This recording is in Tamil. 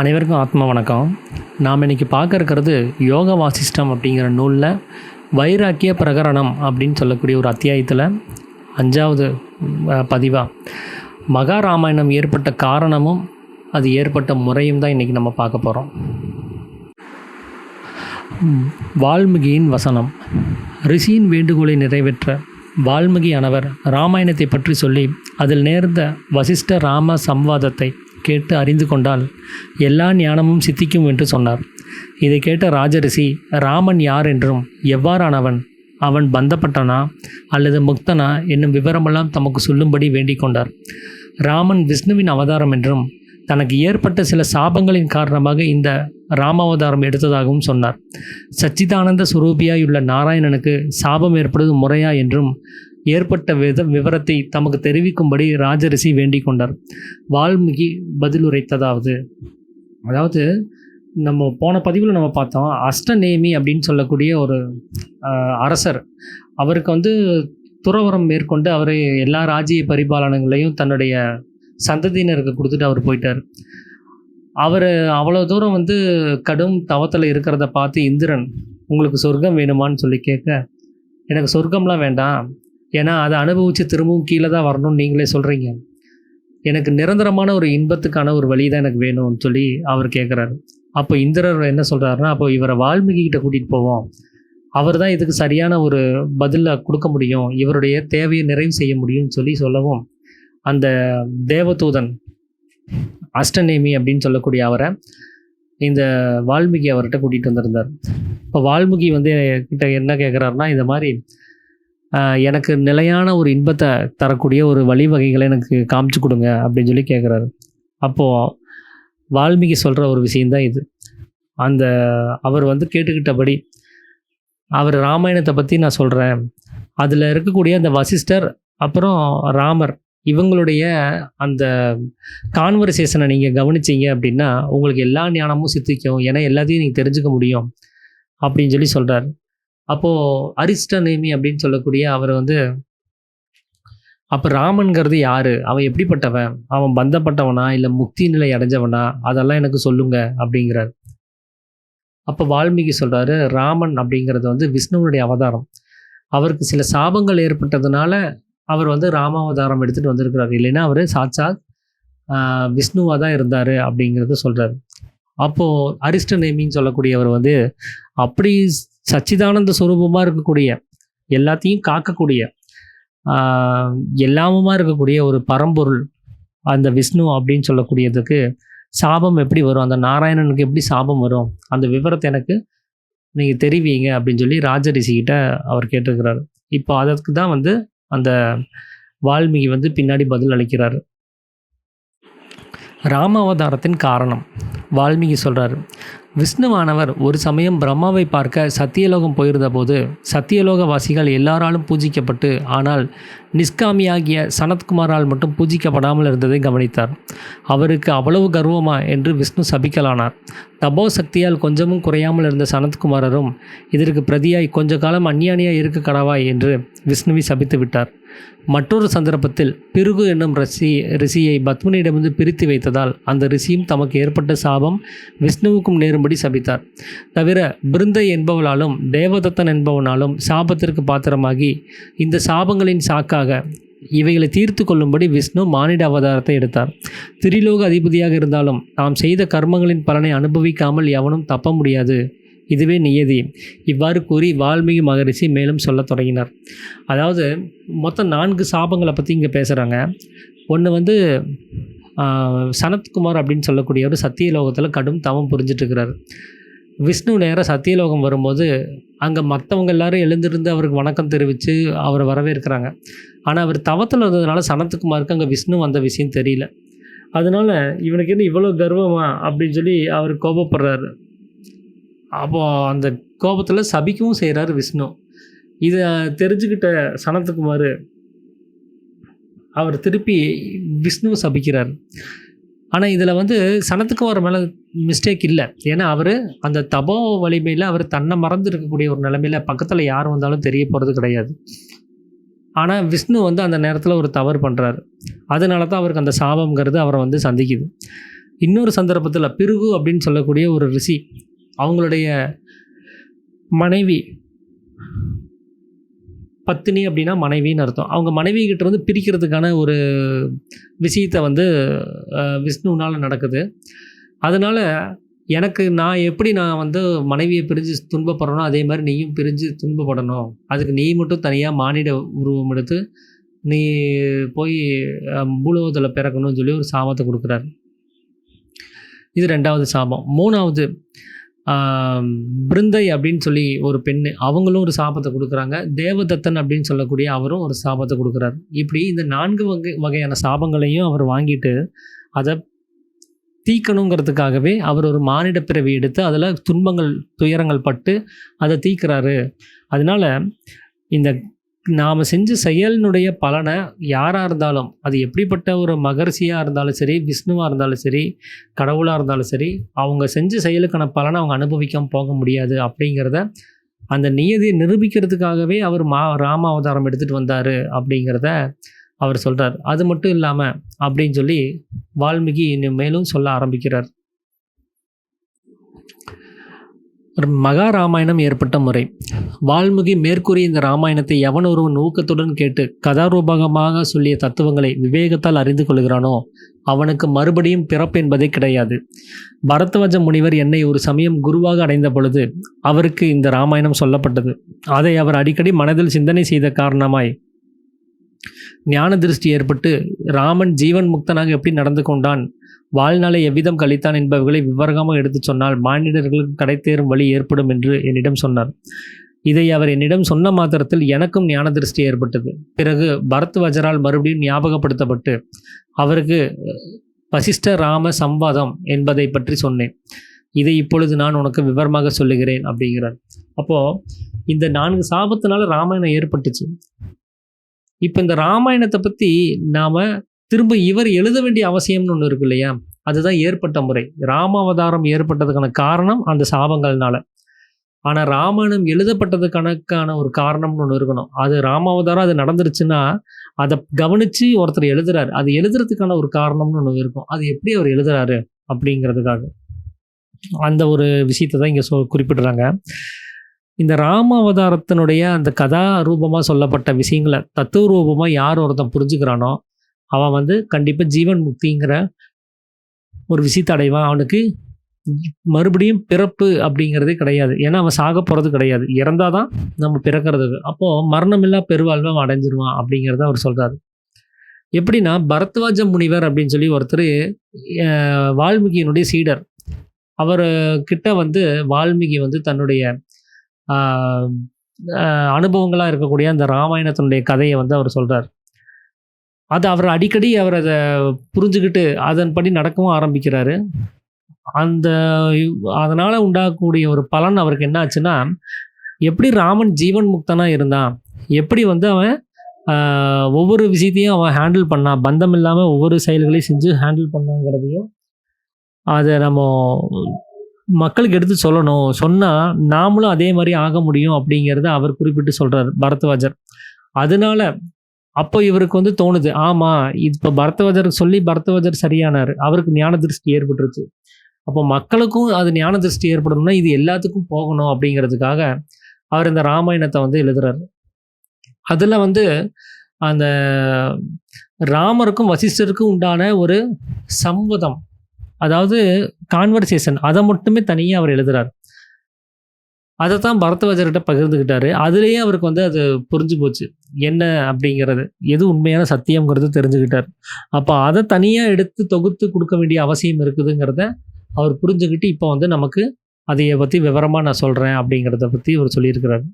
அனைவருக்கும் ஆத்ம வணக்கம். நாம் இன்றைக்கி பார்க்க இருக்கிறது யோக வாசிஷ்டம் அப்படிங்கிற நூலில் வைராக்கிய பிரகரணம் அப்படின்னு சொல்லக்கூடிய ஒரு அத்தியாயத்தில் அஞ்சாவது பதிவாக மகாராமாயணம் ஏற்பட்ட காரணமும் அது ஏற்பட்ட முறையும் தான் இன்றைக்கி நம்ம பார்க்க போகிறோம் வால்மீகியின் வசனம். ரிஷியின் வேண்டுகோளை நிறைவேற்ற வால்மீகியானவர் ராமாயணத்தை பற்றி சொல்லி அதில் நேர்ந்த வசிஷ்ட ராம சம்வாதத்தை கேட்டு அறிந்து கொண்டால் எல்லா ஞானமும் சித்திக்கும் என்று சொன்னார். இதை கேட்ட ராஜரிஷி ராமன் யார் என்றும் எவ்வாறானவன்? அவன் பந்தப்பட்டனா? அல்லது முக்தனா? என்னும் விவரமெல்லாம் தமக்கு சொல்லும்படி வேண்டிக் கொண்டார். ராமன் விஷ்ணுவின் அவதாரம் என்றும் தனக்கு ஏற்பட்ட சில சாபங்களின் காரணமாக இந்த ராமாவதாரம் எடுத்ததாகவும் சொன்னார். சச்சிதானந்த சுரூபியாயுள்ள நாராயணனுக்கு சாபம் ஏற்படுவது முறையா? என்றும் ஏற்பட்ட வித விவரத்தை தமக்கு தெரிவிக்கும்படி ராஜரிஷி வேண்டிக் கொண்டார். வால்மீகி பதிலுரைத்ததாவது. அதாவது நம்ம போன பதிவில் நம்ம பார்த்தோம் அஷ்டநேமி அப்படின்னு சொல்லக்கூடிய ஒரு அரசர். அவருக்கு வந்து துறவரம் மேற்கொண்டு அவர் எல்லா ராஜ்ய பரிபாலனங்களையும் தன்னுடைய சந்ததியினருக்கு கொடுத்துட்டு அவர் போயிட்டார். அவர் அவ்வளோ தூரம் வந்து கடும் தவத்தில் இருக்கிறத பார்த்து இந்திரன் உங்களுக்கு சொர்க்கம் வேணுமான்னு சொல்லி கேட்க எனக்கு சொர்க்கம்லாம் வேண்டாம். ஏன்னா அதை அனுபவித்து திரும்பவும் கீழே தான் வரணும்னு நீங்களே சொல்கிறீங்க எனக்கு நிரந்தரமான ஒரு இன்பத்துக்கான ஒரு வழி தான் எனக்கு வேணும்னு சொல்லி அவர் கேட்குறாரு அப்போ இந்திரர் என்ன சொல்கிறாருன்னா அப்போ இவரை வால்மீகி கிட்ட கூட்டிகிட்டு போவோம். அவர் தான் இதுக்கு சரியான ஒரு பதிலை கொடுக்க முடியும். இவருடைய தேவையை நிறைவு செய்ய முடியும்னு சொல்லி சொல்லவும் அந்த தேவதூதன் அஷ்டநேமி அப்படின்னு சொல்லக்கூடிய அவரை இந்த வால்மீகி அவர்கிட்ட கூட்டிகிட்டு வந்திருந்தார். இப்போ வால்மீகி வந்து கிட்ட என்ன கேட்குறாருன்னா இந்த மாதிரி எனக்கு நிலையான ஒரு இன்பத்தை தரக்கூடிய ஒரு வழிவகைகளை எனக்கு காமிச்சு கொடுங்க அப்படின்னு சொல்லி கேட்குறாரு அப்போது வால்மீகி சொல்கிற ஒரு விஷயந்தான் இது. அந்த அவர் வந்து கேட்டுக்கிட்டபடி அவர் ராமாயணத்தை பற்றி நான் சொல்கிறேன் அதில் இருக்கக்கூடிய அந்த வசிஷ்டர் அப்புறம் ராமர் இவங்களுடைய அந்த கான்வர்சேஷனை நீங்கள் கவனிச்சீங்க அப்படின்னா உங்களுக்கு எல்லா ஞானமும் சித்திக்கும் ஏன்னா எல்லாத்தையும் நீங்கள் தெரிஞ்சுக்க முடியும் அப்படின்னு சொல்லி சொல்கிறார் அப்போது அரிஷ்டநேமி அப்படின்னு சொல்லக்கூடிய அவர் வந்து அப்போ ராமன்கிறது யார்? அவன் எப்படிப்பட்டவன்? அவன் பந்தப்பட்டவனா? இல்லை முக்தி நிலை அடைஞ்சவனா? அதெல்லாம் எனக்கு சொல்லுங்க அப்படிங்கிறார். அப்போ வால்மீகி சொல்கிறாரு ராமன் அப்படிங்கிறது வந்து விஷ்ணுவனுடைய அவதாரம். அவருக்கு சில சாபங்கள் ஏற்பட்டதுனால அவர் வந்து ராமாவதாரம் எடுத்துகிட்டு வந்திருக்கிறார். இல்லைன்னா அவர் சாட்சாத் விஷ்ணுவாக தான் இருந்தார் அப்படிங்கிறத சொல்கிறார் அப்போது அரிஸ்டநேமின்னு சொல்லக்கூடியவர் வந்து அப்படி சச்சிதானந்த சுரூபமாக இருக்கக்கூடிய எல்லாத்தையும் காக்கக்கூடிய எல்லாமுமா இருக்கக்கூடிய ஒரு பரம்பொருள் அந்த விஷ்ணு அப்படின்னு சொல்லக்கூடியதுக்கு சாபம் எப்படி வரும்? அந்த நாராயணனுக்கு எப்படி சாபம் வரும்? அந்த விவரத்தை எனக்கு நீங்கள் தெரிவிங்க அப்படின்னு சொல்லி ராஜரிஷிகிட்ட அவர் கேட்டிருக்கிறாரு. இப்போ அதற்கு தான் வந்து அந்த வால்மீகி வந்து பின்னாடி பதில் அளிக்கிறார். ராம அவதாரத்தின் காரணம். வால்மீகி சொல்கிறாரு விஷ்ணுவானவர் ஒரு சமயம் பிரம்மாவை பார்க்க சத்தியலோகம் போயிருந்தபோது போது வாசிகள் எல்லாராலும் பூஜிக்கப்பட்டு ஆனால் நிஷ்காமியாகிய சனத்குமாரால் மட்டும் பூஜிக்கப்படாமல் இருந்ததை கவனித்தார். அவருக்கு அவ்வளவு கர்வமா என்று விஷ்ணு சபிக்கலானார். தபோ சக்தியால் கொஞ்சமும் குறையாமல் இருந்த சனத்குமாரரும் இதற்கு பிரதியாய் கொஞ்ச காலம் அந்நியானியாக இருக்க கடவாய் என்று விஷ்ணுவை சபித்து விட்டார் மற்றொரு சந்தர்ப்பத்தில் பிருகு என்னும் ரிஷி ரிஷியை பத்மனிடமிருந்து பிரித்து வைத்ததால் அந்த ரிஷியும் தமக்கு ஏற்பட்ட சாபம் விஷ்ணுவுக்கும் நேரும்படி சபித்தார். தவிர பிருந்தை என்பவளாலும் தேவதத்தன் என்பவனாலும் சாபத்திற்கு பாத்திரமாகி இந்த சாபங்களின் சாக்காக இவைகளை தீர்த்து கொள்ளும்படி விஷ்ணு மானிட அவதாரத்தை எடுத்தார். திரிலோக அதிபதியாக இருந்தாலும் நாம் செய்த கர்மங்களின் பலனை அனுபவிக்காமல் எவனும் தப்ப முடியாது. இதுவே நியதி. இவ்வாறு கூறி வால்மீகி மகரிஷி மேலும் சொல்லத் தொடங்கினார். அதாவது மொத்தம் நான்கு சாபங்களை பற்றி இங்கே பேசுகிறாங்க ஒன்று வந்து சனத்குமார் அப்படின்னு சொல்லக்கூடியவர் சத்தியலோகத்தில் கடும் தவம் புரிஞ்சிட்ருக்கிறார். விஷ்ணு நேராக சத்தியலோகம் வரும்போது அங்கே மற்றவங்க எல்லாரும் எழுந்திருந்து அவருக்கு வணக்கம் தெரிவித்து அவரை வரவேற்கிறாங்க. ஆனால் அவர் தவத்தில் இருந்ததுனால சனத்குமாருக்கு அங்கே விஷ்ணு வந்த விஷயம் தெரியல. அதனால இவனுக்கு என்ன இவ்வளோ கர்வமா அப்படின்னு சொல்லி அவர் கோபப்படுறாரு. அப்போ அந்த கோபத்தில் சபிக்கவும் செய்கிறாரு விஷ்ணு. இதை தெரிஞ்சுக்கிட்ட சனத்துக்குமார் அவர் திருப்பி விஷ்ணுவை சபிக்கிறார். ஆனால் இதில் வந்து சனத்துக்குமார் மேலே மிஸ்டேக் இல்லை. ஏன்னா அவர் அந்த தபோ வலிமையில் அவர் தன்னை மறந்து இருக்கக்கூடிய ஒரு நிலைமையில் பக்கத்தில் யார் வந்தாலும் தெரிய போகிறது கிடையாது. ஆனால் விஷ்ணு வந்து அந்த நேரத்தில் ஒரு தவறு பண்ணுறாரு அதனால தான் அவருக்கு அந்த சாபம்ங்கிறது அவரை வந்து சந்திக்குது. இன்னொரு சந்தர்ப்பத்தில் பிருகு அப்படின்னு சொல்லக்கூடிய ஒரு ரிஷி அவங்களுடைய மனைவி பத்தினி அப்படின்னா மனைவின்னு அர்த்தம். அவங்க மனைவி கிட்ட இருந்து பிரிக்கிறதுக்கான ஒரு விஷயத்தை வந்து விஷ்ணுனால் நடக்குது. அதனால் எனக்கு நான் எப்படி நான் வந்து மனைவியை பிரிஞ்சு துன்பப்படுறனோ அதே மாதிரி நீயும் பிரிஞ்சு துன்பப்படணும். அதுக்கு நீ மட்டும் தனியாக மானிட உருவம் எடுத்து நீ போய் பூலோகத்தில் பிறக்கணும்னு சொல்லி ஒரு சாபத்தை கொடுக்குறாரு. இது ரெண்டாவது சாபம். மூணாவது பிருந்தை அப்படின்னு சொல்லி ஒரு பெண் அவங்களும் ஒரு சாபத்தை கொடுக்குறாங்க. தேவதத்தன் அப்படின்னு சொல்லக்கூடிய அவரும் ஒரு சாபத்தை கொடுக்குறாரு. இப்படி இந்த நான்கு வகை வகையான சாபங்களையும் அவர் வாங்கிட்டு அதை தீக்கணுங்கிறதுக்காகவே அவர் ஒரு மானிட பிறவி எடுத்து அதில் துன்பங்கள் துயரங்கள் பட்டு அதை தீக்கிறாரு. அதனால இந்த நாம் செஞ்ச செயலினுடைய பலனை யாராக இருந்தாலும் அது எப்படிப்பட்ட ஒரு மகர்ஷியாக இருந்தாலும் சரி விஷ்ணுவாக இருந்தாலும் சரி கடவுளாக இருந்தாலும் சரி அவங்க செஞ்ச செயலுக்கான பலனை அவங்க அனுபவிக்காமல் போக முடியாது அப்படிங்கிறத அந்த நியதியை நிரூபிக்கிறதுக்காகவே அவர் மா ராம அவதாரம் எடுத்துகிட்டு வந்தார் அப்படிங்கிறத அவர் சொல்கிறார் அது மட்டும் இல்லாமல் அப்படின்னு சொல்லி வால்மீகி இன்னும் மேலும் சொல்ல ஆரம்பிக்கிறார். மகா ராமாயணம் ஏற்பட்ட முறை. வால்முகி மேற்கூறிய இந்த ராமாயணத்தை எவன் ஒருவன் ஊக்கத்துடன் கேட்டு கதாரூபகமாக சொல்லிய தத்துவங்களை விவேகத்தால் அறிந்து கொள்கிறானோ அவனுக்கு மறுபடியும் பிறப்பு என்பதே கிடையாது. பரத்வஜ முனிவர் என்னை ஒரு சமயம் குருவாக அடைந்த பொழுது அவருக்கு இந்த ராமாயணம் சொல்லப்பட்டது. அதை அவர் அடிக்கடி மனதில் சிந்தனை செய்த காரணமாய் ஞான திருஷ்டி ஏற்பட்டு ராமன் ஜீவன் முக்தனாக எப்படி நடந்து கொண்டான்? வாழ்நாளை எவ்விதம் கழித்தான் என்பவர்களை விவரமாக எடுத்துச் சொன்னால் மானிடர்களுக்கு கடைத்தேறும் வழி ஏற்படும் என்று என்னிடம் சொன்னார். இதை அவர் என்னிடம் சொன்ன மாத்திரத்தில் எனக்கும் ஞான திருஷ்டி ஏற்பட்டது. பிறகு பரத்வஜரால் மறுபடியும் ஞாபகப்படுத்தப்பட்டு அவருக்கு வசிஷ்ட ராம சம்வாதம் என்பதை பற்றி சொன்னேன். இதை இப்பொழுது நான் உனக்கு விவரமாக சொல்லுகிறேன் அப்படிங்கிறார். அப்போது இந்த நான்கு சாபத்தினால ராமாயணம் ஏற்பட்டுச்சு. இப்போ இந்த ராமாயணத்தை பற்றி நாம் திரும்ப இவர் எழுத வேண்டிய அவசியம்னு ஒன்று இருக்கு இல்லையா? அதுதான் ஏற்பட்ட முறை. ராமாவதாரம் ஏற்பட்டதுக்கான காரணம் அந்த சாபங்கள்னால. ஆனால் ராமாயணம் எழுதப்பட்டதுக்கான ஒரு காரணம்னு ஒன்று இருக்கணும். அது ராமாவதாரம் அது நடந்துருச்சுன்னா அதை கவனித்து ஒருத்தர் எழுதுறாரு. அது எழுதுறதுக்கான ஒரு காரணம்னு ஒன்று இருக்கும். அது எப்படி அவர் எழுதுறாரு அப்படிங்கிறதுக்காக. அந்த ஒரு விஷயத்தை தான் இங்கே சொ குறிப்பிடுறாங்க. இந்த ராம அவதாரத்தினுடைய அந்த கதா ரூபமாக சொல்லப்பட்ட விஷயங்களை தத்துவ ரூபமாக யார் ஒருத்தன் புரிஞ்சுக்கிறானோ அவன் வந்து கண்டிப்பாக ஜீவன் முக்திங்கிற ஒரு விஷயத்தை அடைவான். அவனுக்கு மறுபடியும் பிறப்பு அப்படிங்கிறதே கிடையாது. ஏன்னா அவன் சாக போகிறது கிடையாது. இறந்தால் தான் நம்ம பிறக்கிறதுக்கு அப்போது மரணமில்லா பெருவாழ்வை அவன் அடைஞ்சிருவான் அப்படிங்கிறத அவர் சொல்கிறாரு எப்படின்னா பரத்வாஜ முனிவர் அப்படின்னு சொல்லி ஒருத்தர் வால்மீகியினுடைய சீடர். அவர் கிட்ட வந்து வால்மீகி வந்து தன்னுடைய அனுபவங்களாக இருக்கக்கூடிய அந்த ராமாயணத்தினுடைய கதையை வந்து அவர் சொல்கிறார் அது அவர் அடிக்கடி அவர் அதை புரிஞ்சுக்கிட்டு அதன்படி நடக்கவும் ஆரம்பிக்கிறாரு. அந்த அதனால் உண்டாகக்கூடிய ஒரு பலன் அவருக்கு என்ன ஆச்சுன்னா எப்படி ராமன் ஜீவன் முக்தனாக இருந்தான் எப்படி வந்து அவன் ஒவ்வொரு விஷயத்தையும் அவன் ஹேண்டில் பண்ணான் பந்தம் இல்லாமல் ஒவ்வொரு செயல்களையும் செஞ்சு ஹேண்டில் பண்ணாங்கிறதையும் அதை நம்ம மக்களுக்கு எடுத்து சொல்லணும். சொன்னால் நாமளும் அதே மாதிரி ஆக முடியும் அப்படிங்கிறத அவர் குறிப்பிட்டு சொல்கிறார் பரத்வாஜர். அதனால அப்போ இவருக்கு வந்து தோணுது ஆமாம் இப்போ பரத்வாஜர் சொல்லி பரத்வாஜர் சரியானார். அவருக்கு ஞான திருஷ்டி ஏற்பட்டுருச்சு. அப்போ மக்களுக்கும் அது ஞான திருஷ்டி ஏற்படணும்னா இது எல்லாத்துக்கும் போகணும் அப்படிங்கிறதுக்காக அவர் இந்த ராமாயணத்தை வந்து எழுதுறாரு. அதில் வந்து அந்த ராமருக்கும் வசிஷ்டருக்கும் உண்டான ஒரு சம்மதம் அதாவது கான்வர்சேஷன் அதை மட்டுமே தனியாக அவர் எழுதுறார். அதை தான் பரத்வாஜர்கிட்ட பகிர்ந்துக்கிட்டாரு அதுலேயே அவருக்கு வந்து அது புரிஞ்சு போச்சு. என்ன அப்படிங்கிறது? எது உண்மையான சத்தியம்ங்கிறது தெரிஞ்சுக்கிட்டார் அப்போ அதை தனியாக எடுத்து தொகுத்து கொடுக்க வேண்டிய அவசியம் இருக்குதுங்கிறத அவர் புரிஞ்சுக்கிட்டு இப்போ வந்து நமக்கு அதையை பற்றி விவரமாக நான் சொல்கிறேன் அப்படிங்கிறத பற்றி அவர் சொல்லியிருக்கிறார்.